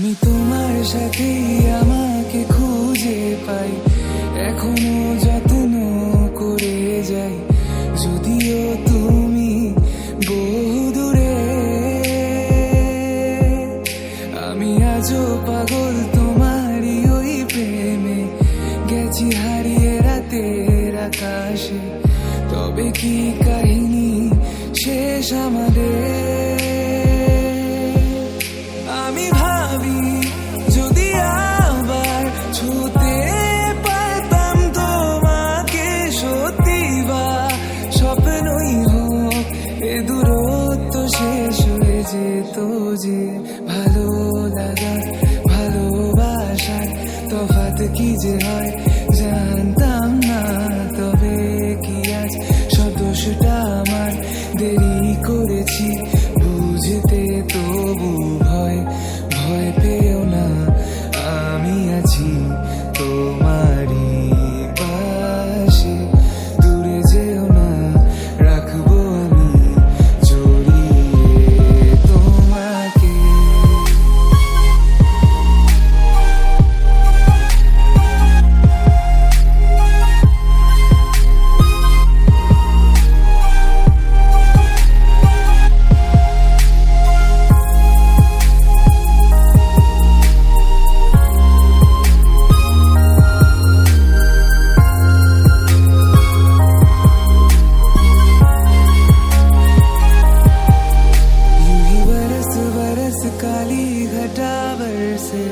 আমি তোমার সাথে আমাকে খুঁজে পাই। এখনও যত্ন করে যাই। যদিও তুমি বহুদূরে আমি আজও পাগল তোমারই ওই প্রেমে। গেছি হারিয়ে রাতের আকাশে। তবে কি কাহিনী শেষ আমাদের? যেত যে ভালো লাগার ভালোবাসার তফাত কি যে হয়? बरसे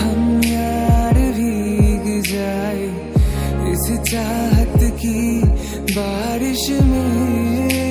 हम यार भीग जाए। इस चाहत की बारिश में